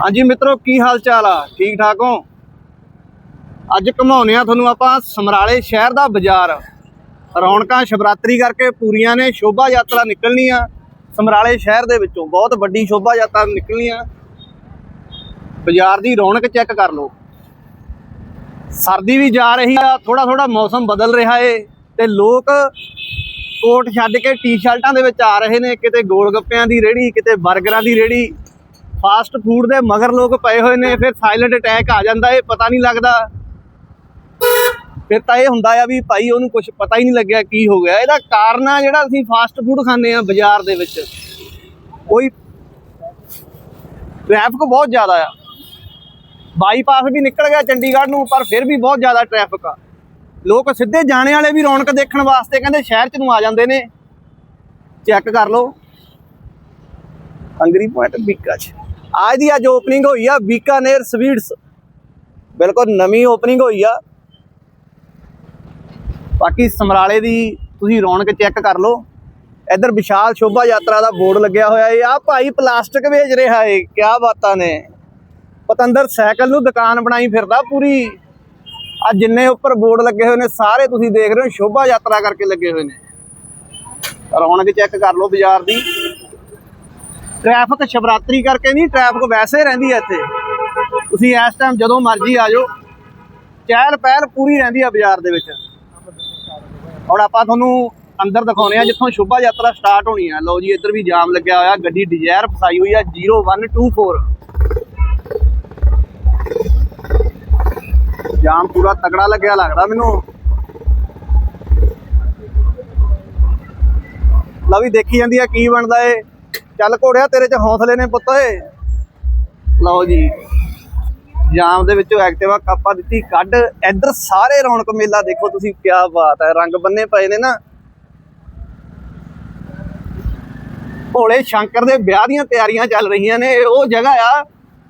ਹਾਂਜੀ ਮਿੱਤਰੋ, ਕੀ ਹਾਲ ਚਾਲ ਆ? ਠੀਕ ਠਾਕ ਹੋ? ਅੱਜ ਘਮਾਉਨੇ ਆ ਤੁਹਾਨੂੰ ਆਪਾਂ ਸਮਰਾਲੇ ਸ਼ਹਿਰ ਦਾ ਬਾਜ਼ਾਰ। ਰੌਣਕਾਂ ਸ਼ਿਵਰਾਤਰੀ ਕਰਕੇ ਪੂਰੀਆਂ ਨੇ, ਸ਼ੋਭਾ ਯਾਤਰਾ ਨਿਕਲਣੀ ਆ। ਸਮਰਾਲੇ ਸ਼ਹਿਰ ਦੇ ਵਿੱਚੋਂ ਬਹੁਤ ਵੱਡੀ ਸ਼ੋਭਾ ਯਾਤਰਾ ਨਿਕਲਣੀ ਆ। ਬਾਜ਼ਾਰ ਦੀ ਰੌਣਕ ਚੈੱਕ ਕਰ ਲਓ। ਸਰਦੀ ਵੀ ਜਾ ਰਹੀ ਆ ਥੋੜਾ ਥੋੜਾ ਮੌਸਮ ਬਦਲ ਰਿਹਾ ਏ, ਤੇ ਲੋਕ ਕੋਟ ਛੱਡ ਕੇ ਟੀ-ਸ਼ਰਟਾਂ ਦੇ ਵਿੱਚ ਆ ਰਹੇ ਨੇ, ਕਿਤੇ ਗੋਲ ਗੱਪਿਆਂ ਦੀ ਰੇੜੀ ਕਿਤੇ 버ਗਰਾਂ ਦੀ ਰੇੜੀ ਫਾਸਟ ਫੂਡ ਦੇ ਮਗਰ ਲੋਕ ਪਏ ਹੋਏ ਨੇ, ਫਿਰ ਸਾਇਲੈਂਟ ਅਟੈਕ ਆ ਜਾਂਦਾ ਏ ਪਤਾ ਨਹੀਂ ਲੱਗਦਾ। ਫਿਰ ਤਾਂ ਇਹ ਹੁੰਦਾ ਆ ਵੀ ਭਾਈ ਉਹਨੂੰ ਕੁਝ ਪਤਾ ਹੀ ਨਹੀਂ ਲੱਗਿਆ ਕੀ ਹੋ ਗਿਆ। ਇਹਦਾ ਕਾਰਨ ਆ ਜਿਹੜਾ ਅਸੀਂ ਫਾਸਟ ਫੂਡ ਖਾਂਦੇ ਆ ਬਾਜ਼ਾਰ ਦੇ ਵਿੱਚ। ਕੋਈ ਟ੍ਰੈਫਿਕ ਬਹੁਤ ਜ਼ਿਆਦਾ ਆ। ਬਾਈਪਾਸ ਵੀ ਨਿਕਲ ਗਿਆ ਚੰਡੀਗੜ੍ਹ ਨੂੰ, ਪਰ ਫਿਰ ਵੀ ਬਹੁਤ ਜ਼ਿਆਦਾ ਟ੍ਰੈਫਿਕ ਆ। ਲੋਕ ਸਿੱਧੇ ਜਾਣੇ ਵਾਲੇ ਵੀ ਰੌਣਕ ਦੇਖਣ ਵਾਸਤੇ ਕਹਿੰਦੇ ਸ਼ਹਿਰ ਚ ਨੂੰ ਆ ਜਾਂਦੇ ਨੇ। ਚੈੱਕ ਕਰ ਲਓ। ਅੰਗਰੀ ਪੁਆਇੰਟ ਬੀਕਾ ਚ। ਅੱਜ ਦੀ ਅੱਜ ਓਪਨਿੰਗ ਹੋਈ ਆ ਬੀਕਾਨੇਰ ਸਵੀਟਸ ਬਿਲਕੁਲ ਨਵੀਂ ਓਪਨਿੰਗ ਹੋਈ ਆ। ਬਾਕੀ ਸਮਰਾਲੇ ਦੀ ਤੁਸੀਂ ਰੌਣਕ ਚੈੱਕ ਕਰ ਲਓ। ਇੱਧਰ ਵਿਸ਼ਾਲ ਸ਼ੋਭਾ ਯਾਤਰਾ ਦਾ ਬੋਰਡ ਲੱਗਿਆ ਹੋਇਆ ਏ। ਆ ਭਾਈ ਪਲਾਸਟਿਕ ਵੇਚ ਰਿਹਾ ਏ। ਕੀ ਬਾਤਾਂ ਨੇ। ਪਤੰਦਰ ਸਾਈਕਲ ਨੂੰ ਦੁਕਾਨ ਬਣਾਈ ਫਿਰਦਾ ਪੂਰੀ। ਆ ਜਿੰਨੇ ਉੱਪਰ ਬੋਰਡ ਲੱਗੇ ਹੋਏ ਨੇ, ਸਾਰੇ ਤੁਸੀਂ ਦੇਖ ਰਹੇ ਹੋ, ਸ਼ੋਭਾ ਯਾਤਰਾ ਕਰਕੇ ਲੱਗੇ ਹੋਏ ਨੇ। ਰੌਣਕ ਚੈੱਕ ਕਰ ਲਓ ਬਾਜ਼ਾਰ ਦੀ। ਟ੍ਰੈਫਿਕ ਸ਼ਿਵਰਾਤਰੀ ਕਰਕੇ ਨਹੀਂ ਟ੍ਰੈਫਿਕ ਵੈਸੇ ਰਹਿੰਦੀ ਹੈ ਇੱਥੇ। ਤੁਸੀਂ ਇਸ ਟਾਈਮ ਜਦੋਂ ਮਰਜ਼ੀ ਆ ਜਾਓ। ਚਹਿਲ ਪਹਿਲ ਪੂਰੀ ਰਹਿੰਦੀ ਆ ਬਾਜ਼ਾਰ ਦੇ ਵਿੱਚ। ਹੁਣ ਆਪਾਂ ਤੁਹਾਨੂੰ ਅੰਦਰ ਦਿਖਾਉਨੇ ਆ, ਜਿੱਥੋਂ ਸ਼ੋਭਾ ਯਾਤਰਾ ਸਟਾਰਟ ਹੋਣੀ ਆ। ਲਓ ਜੀ, ਇੱਧਰ ਵੀ ਜਾਮ ਲੱਗਿਆ ਹੋਇਆ, ਗੱਡੀ ਡਿਜ਼ਾਇਰ ਫਸਾਈ ਹੋਈ ਆ 0124 ਜਾਮ ਪੂਰਾ ਤਗੜਾ ਲੱਗਿਆ ਲੱਗਦਾ ਮੈਨੂੰ। ਲਓ ਵੀ ਦੇਖੀ ਜਾਂਦੀ ਆ ਕੀ ਬਣਦਾ ਏ। ਚੱਲ ਘੋੜਿਆ, ਤੇਰੇ ਚ ਹੌਸਲੇ ਨੇ ਪੁੱਤ ਏ ਲਓ ਜੀ ਜਾਮ ਦੇ ਵਿੱਚੋਂ ਐਕਟਿਵਾ ਕਾਪਾ ਦਿੱਤੀ, ਕੱਢ। ਇੱਧਰ ਸਾਰੇ ਰੌਣਕ ਮੇਲਾ ਦੇਖੋ ਤੁਸੀਂ ਕੀ ਬਾਤ ਹੈ, ਰੰਗ ਬੰਨੇ ਪਏ ਨੇ ਨਾ। ਭੋਲੇ ਸ਼ੰਕਰ ਦੇ ਵਿਆਹ ਦੀਆਂ ਤਿਆਰੀਆਂ ਚੱਲ ਰਹੀਆਂ ਨੇ। ਉਹ ਜਗ੍ਹਾ ਆ,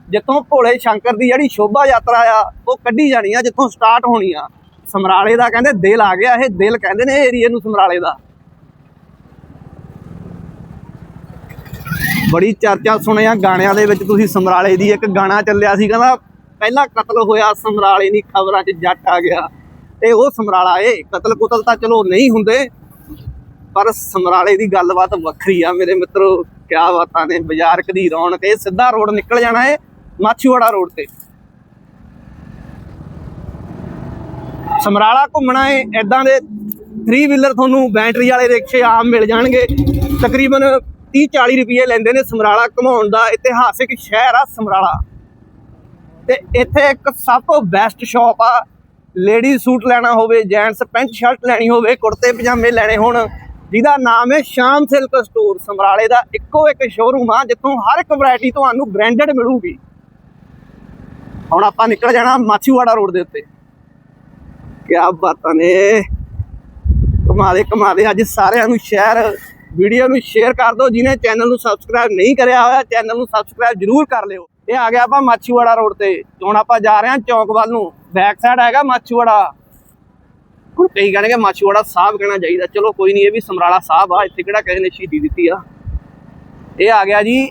ਜਿੱਥੋਂ ਭੋਲੇ ਸ਼ੰਕਰ ਦੀ ਜਿਹੜੀ ਸ਼ੋਭਾ ਯਾਤਰਾ ਆ, ਉਹ ਕੱਢੀ ਜਾਣੀ ਆ, ਜਿੱਥੋਂ ਸਟਾਰਟ ਹੋਣੀ ਆ। ਸਮਰਾਲੇ ਦਾ ਕਹਿੰਦੇ ਦਿਲ ਆ ਗਿਆ, ਇਹ ਦਿਲ ਕਹਿੰਦੇ ਨੇ ਏਰੀਏ ਨੂੰ ਸਮਰਾਲੇ ਦਾ। ਬੜੀ ਚਰਚਾ ਸੁਣਿਆ ਗਾਣਿਆਂ ਦੇ ਵਿੱਚ। ਤੁਸੀਂ ਸਮਰਾਲੇ ਦੀ ਇੱਕ ਗਾਣਾ ਚੱਲਿਆ ਸੀ, ਕਹਿੰਦਾ ਪਹਿਲਾ ਕਤਲ ਹੋਇਆ, ਸਮਰਾਲੇ ਦੀ ਖਬਰਾਂ 'ਚ ਜੱਟ ਆ ਗਿਆ। ਤੇ ਉਹ ਸਮਰਾਲਾ ਏ, ਕਤਲ ਕੁਤਲ ਤਾਂ ਚਲੋ ਨਹੀਂ ਹੁੰਦੇ, ਪਰ ਸਮਰਾਲੇ ਦੀ ਗੱਲਬਾਤ ਵੱਖਰੀ ਆ। ਮੇਰੇ ਮਿੱਤਰੋ, ਕਿਆ ਬਾਤਾਂ ਨੇ ਬਾਜ਼ਾਰਕ ਦੀ ਰੌਣਕ ਇਹ ਸਿੱਧਾ ਰੋਡ ਨਿਕਲ ਜਾਣਾ ਏ, ਮਾਛੀਵਾੜਾ ਰੋਡ ਤੇ। ਸਮਰਾਲਾ ਘੁੰਮਣਾ ਏ ਐਦਾਂ ਦੇ 3 ਵੀਲਰ ਤੁਹਾਨੂੰ ਬੈਟਰੀ ਵਾਲੇ ਰਿਕਸ਼ੇ ਆਮ ਮਿਲ ਜਾਣਗੇ। ਤਕਰੀਬਨ 30 40 ਰੁਪਏ ਲੈਂਦੇ ਨੇ ਸਮਰਾਲਾ ਘੁਮਾਉਣ ਦਾ, ਇਤਿਹਾਸਿਕ ਸ਼ਹਿਰ ਆ ਸਮਰਾਲਾ। ਤੇ ਇੱਥੇ ਇੱਕ ਸਭ ਤੋਂ ਬੈਸਟ ਸ਼ਾਪ ਆ। ਲੇਡੀ ਸੂਟ ਲੈਣਾ ਹੋਵੇ ਜੈਂਟਸ ਪੈਂਟ ਸ਼ਰਟ ਲੈਣੀ ਹੋਵੇ, ਕੁੜਤੇ ਪਜਾਮੇ ਲੈਣੇ ਹੋਣ, ਜਿਹਦਾ ਨਾਮ ਹੈ ਸ਼ਾਮ ਸਿਲਕ ਸਟੋਰ ਸਮਰਾਲੇ ਦਾ ਇੱਕੋ ਇੱਕ ਸ਼ੋਰੂਮ ਆ, ਜਿੱਥੋਂ ਹਰ ਇੱਕ ਵੈਰਾਈਟੀ ਤੁਹਾਨੂੰ ਬ੍ਰਾਂਡਡ ਮਿਲੂਗੀ। ਹੁਣ ਆਪਾਂ ਨਿਕਲ ਜਾਣਾ ਮਾਛੀਵਾੜਾ ਰੋਡ ਦੇ ਉੱਤੇ। ਕੀ ਬਾਤਾਂ ਨੇ। ਕਮਾ ਦੇ ਕਮਾ ਦੇ ਅੱਜ ਸਾਰਿਆਂ ਨੂੰ ਸ਼ਹਿਰ ਵੀਡੀਓ ਨੂੰ ਸ਼ੇਅਰ ਕਰ ਦਿਓ, ਜਿਹਨੇ ਚੈਨਲ ਨੂੰ ਸਬਸਕ੍ਰਾਈਬ ਨਹੀਂ ਕਰਿਆ ਹੋਇਆ ਚੈਨਲ ਨੂੰ ਸਬਸਕ੍ਰਾਈਬ ਜਰੂਰ ਕਰ ਲਿਓ। ਇਹ ਆ ਗਿਆ ਆਪਾਂ ਮਾਛੀਵਾੜਾ ਰੋਡ ਤੇ। ਹੁਣ ਆਪਾਂ ਜਾ ਰਹੇ ਹਾਂ ਚੌਕ ਵੱਲ ਨੂੰ। ਬੈਕ ਸਾਈਡ ਹੈਗਾ ਮਾਛੀਵਾੜਾ। ਹੁਣ ਕਈ ਕਹਿਣਗੇ ਮਾਛੀਵਾੜਾ ਸਾਹਿਬ ਕਹਿਣਾ ਚਾਹੀਦਾ। ਚਲੋ ਕੋਈ ਨਹੀਂ ਇਹ ਵੀ ਸਮਰਾਲਾ ਸਾਹਿਬ ਆ, ਇੱਥੇ ਕਿਹੜਾ ਕਿਸੇ ਨੇ ਸ਼ਹੀਦੀ ਦਿੱਤੀ ਆ। ਇਹ ਆ ਗਿਆ ਜੀ,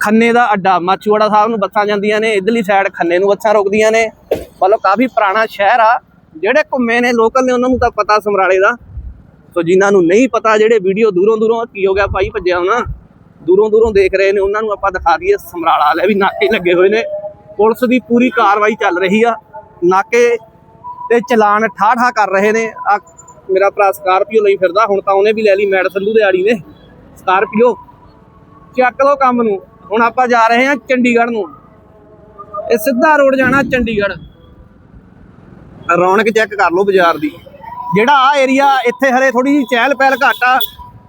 ਖੰਨੇ ਦਾ ਅੱਡਾ। ਮਾਛੀਵਾੜਾ ਸਾਹਿਬ ਨੂੰ ਬੱਸਾਂ ਜਾਂਦੀਆਂ ਨੇ, ਇਧਰਲੀ ਸਾਈਡ ਖੰਨੇ ਨੂੰ ਬੱਸਾਂ ਰੁਕਦੀਆਂ ਨੇ। ਮਤਲਬ ਕਾਫੀ ਪੁਰਾਣਾ ਸ਼ਹਿਰ ਆ। ਜਿਹੜੇ ਘੁੰਮੇ ਨੇ ਲੋਕਲ ਨੇ, ਉਹਨਾਂ ਨੂੰ ਤਾਂ ਪਤਾ ਸਮਰਾਲੇ ਦਾ। ਸੋ ਜਿਨ੍ਹਾਂ ਨੂੰ ਨਹੀਂ ਪਤਾ ਜਿਹੜੇ ਵੀਡੀਓ ਦੂਰੋਂ ਦੂਰੋਂ ਕੀ ਹੋ ਗਿਆ, ਭਾਈ ਭੱਜਿਆ ਹੋਣਾ। ਦੂਰੋਂ ਦੂਰੋਂ ਦੇਖ ਰਹੇ ਨੇ, ਉਹਨਾਂ ਨੂੰ ਆਪਾਂ ਦਿਖਾ ਦਈਏ, ਸਮਰਾਲਾ ਲੈ ਵੀ ਨਾਕੇ ਲੱਗੇ ਹੋਏ ਨੇ। ਪੁਲਿਸ ਦੀ ਪੂਰੀ ਕਾਰਵਾਈ ਚੱਲ ਰਹੀ ਆ। ਨਾਕੇ ਤੇ ਚਲਾਨ ਠਾਠਾ ਕਰ ਰਹੇ ਨੇ। ਆ ਮੇਰਾ ਭਰਾ ਸਕਾਰਪੀਓ ਲਈ ਫਿਰਦਾ, ਹੁਣ ਤਾਂ ਉਹਨੇ ਵੀ ਲੈ ਲਈ ਮੈਡ ਸੰਧੂ ਦੇ ਆੜੀ ਨੇ। ਸਕਾਰਪੀਓ, ਚੱਕ ਲਓ ਕੰਮ ਨੂੰ। ਹੁਣ ਆਪਾਂ ਜਾ ਰਹੇ ਹਾਂ ਚੰਡੀਗੜ੍ਹ ਨੂੰ। ਇਹ ਸਿੱਧਾ ਰੋਡ ਜਾਣਾ ਚੰਡੀਗੜ੍ਹ। ਰੌਣਕ ਚੈੱਕ ਕਰ ਲਓ ਬਾਜ਼ਾਰ ਦੀ। ਜਿਹੜਾ ਆ ਏਰੀਆ ਇੱਥੇ ਹਰੇ ਥੋੜੀ ਜਿਹੀ ਚਹਿਲ ਪਹਿਲ ਘੱਟ ਆ।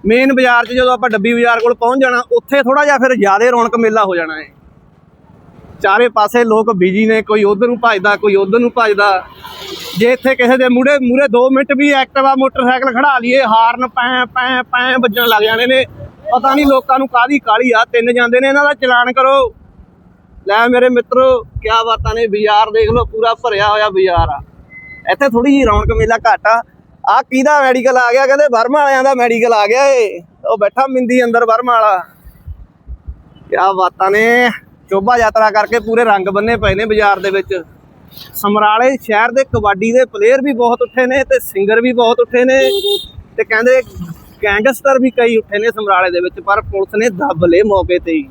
ਮੇਨ ਬਾਜ਼ਾਰ 'ਚ ਜਦੋਂ ਆਪਾਂ ਡੱਬੀ ਬਾਜ਼ਾਰ ਕੋਲ ਪਹੁੰਚ ਜਾਣਾ, ਉੱਥੇ ਥੋੜਾ ਜਿਹਾ ਫਿਰ ਜ਼ਿਆਦਾ ਰੌਣਕ ਮੇਲਾ ਹੋ ਜਾਣਾ ਹੈ ਚਾਰੇ ਪਾਸੇ ਲੋਕ ਬਿਜ਼ੀ ਨੇ, ਕੋਈ ਉਧਰ ਨੂੰ ਭੱਜਦਾ, ਕੋਈ ਉਧਰ ਨੂੰ ਭੱਜਦਾ। ਜੇ ਇੱਥੇ ਕਿਸੇ ਦੇ ਮੂਹਰੇ ਮੂਹਰੇ 2 ਮਿੰਟ ਵੀ ਐਕਟਿਵਾ ਮੋਟਰਸਾਈਕਲ ਖੜਾ ਲਈਏ, ਹਾਰਨ ਪੈ ਪੈ ਪੈ ਵੱਜਣ ਲੱਗ ਜਾਣੇ ਨੇ। ਪਤਾ ਨਹੀਂ ਲੋਕਾਂ ਨੂੰ ਕਾਦੀ ਕਾਲੀ ਆ, ਤਿੰਨ ਜਾਂਦੇ ਨੇ ਇਹਨਾਂ ਦਾ, ਚਲਾਨ ਕਰੋ। ਲੈ ਮੇਰੇ ਮਿੱਤਰੋ, ਕਿਆ ਬਾਤਾਂ ਨੇ, ਬਾਜ਼ਾਰ ਦੇਖ ਲਓ, ਪੂਰਾ ਭਰਿਆ ਹੋਇਆ ਬਾਜ਼ਾਰ ਆ। ਇੱਥੇ ਥੋੜੀ ਜਿਹੀ ਰੌਣਕ ਮੇਲਾ ਘੱਟ ਆ ਕਿਹਦਾ ਮੈਡੀਕਲ ਆ ਗਿਆ? ਕਹਿੰਦੇ ਵਰਮਾ ਵਾਲਿਆਂ ਦਾ ਮੈਡੀਕਲ ਆ ਗਿਆ ਏ। ਉਹ ਬੈਠਾ ਮਿੰਦੀ ਅੰਦਰ ਵਰਮਾ ਵਾਲਾ। ਕਿਆ ਬਾਤਾਂ ਨੇ। ਸ਼ੋਭਾ ਯਾਤਰਾ ਕਰਕੇ ਪੂਰੇ ਰੰਗ ਬੰਨੇ ਪਏ ਨੇ ਬਾਜ਼ਾਰ ਦੇ ਵਿੱਚ। ਸਮਰਾਲੇ ਸ਼ਹਿਰ ਦੇ ਕਬੱਡੀ ਦੇ ਪਲੇਅਰ ਵੀ ਬਹੁਤ ਉੱਠੇ ਨੇ ਤੇ ਸਿੰਗਰ ਵੀ ਬਹੁਤ ਉੱਠੇ ਨੇ। ਤੇ ਕਹਿੰਦੇ ਗੈਂਗਸਟਰ ਵੀ ਕਈ ਉੱਠੇ ਨੇ ਸਮਰਾਲੇ ਦੇ ਵਿੱਚ, ਪਰ ਪੁਲਿਸ ਨੇ ਦੱਬ ਲਏ ਮੌਕੇ ਤੇ ਹੀ।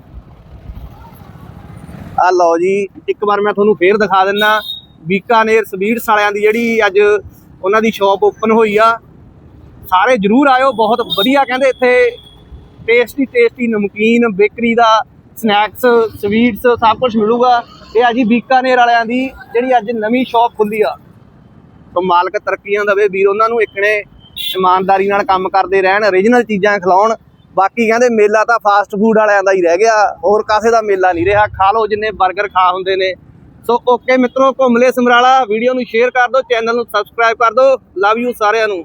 ਆ ਲਓ ਜੀ, ਇੱਕ ਵਾਰ ਮੈਂ ਤੁਹਾਨੂੰ ਫੇਰ ਦਿਖਾ ਦਿੰਨਾ। ਬੀਕਾਨੇਰ ਸਵੀਟਸ ਵਾਲਿਆਂ ਦੀ ਜਿਹੜੀ ਅੱਜ ਉਹਨਾਂ ਦੀ ਸ਼ਾਪ ਓਪਨ ਹੋਈ ਆ। ਸਾਰੇ ਜਰੂਰ ਆਇਓ, ਬਹੁਤ ਵਧੀਆ ਕਹਿੰਦੇ ਇੱਥੇ। ਟੇਸਟੀ ਟੇਸਟੀ ਨਮਕੀਨ ਬੇਕਰੀ ਦਾ ਸਨੈਕਸ ਸਵੀਟਸ ਸਭ ਕੁਝ ਮਿਲੂਗਾ। ਇਹ ਆ ਜੀ ਬੀਕਾਨੇਰ ਵਾਲਿਆਂ ਦੀ, ਜਿਹੜੀ ਅੱਜ ਨਵੀਂ ਸ਼ਾਪ ਖੁੱਲੀ ਆ। ਤੋਂ ਮਾਲਕ ਤਰੱਕੀਆਂ ਦਵੇ, ਵੀਰ ਉਹਨਾਂ ਨੂੰ ਇੱਕਣੇ ਇਮਾਨਦਾਰੀ ਨਾਲ ਕੰਮ ਕਰਦੇ ਰਹਿਣ origignal ਚੀਜ਼ਾਂ ਖਿਲਾਉਣ। ਬਾਕੀ ਕਹਿੰਦੇ ਮੇਲਾ ਤਾਂ ਫਾਸਟ ਫੂਡ ਵਾਲਿਆਂ ਦਾ ਹੀ ਰਹਿ ਗਿਆ, ਹੋਰ ਕਾਸੇ ਦਾ ਮੇਲਾ ਨਹੀਂ ਰਿਹਾ। ਖਾ ਲਓ, ਜਿੰਨੇ 버ਗਰ ਖਾ ਹੁੰਦੇ ਨੇ। ਸੋ ਓਕੇ ਮਿੱਤਰੋ, ਘੁੰਮ ਲੈ ਸਮਰਾਲਾ ਵੀਡੀਓ ਨੂੰ ਸ਼ੇਅਰ ਕਰ ਦਿਓ ਚੈਨਲ ਨੂੰ ਸਬਸਕ੍ਰਾਈਬ ਕਰ ਦਿਓ ਲਵ ਯੂ ਸਾਰਿਆਂ ਨੂੰ।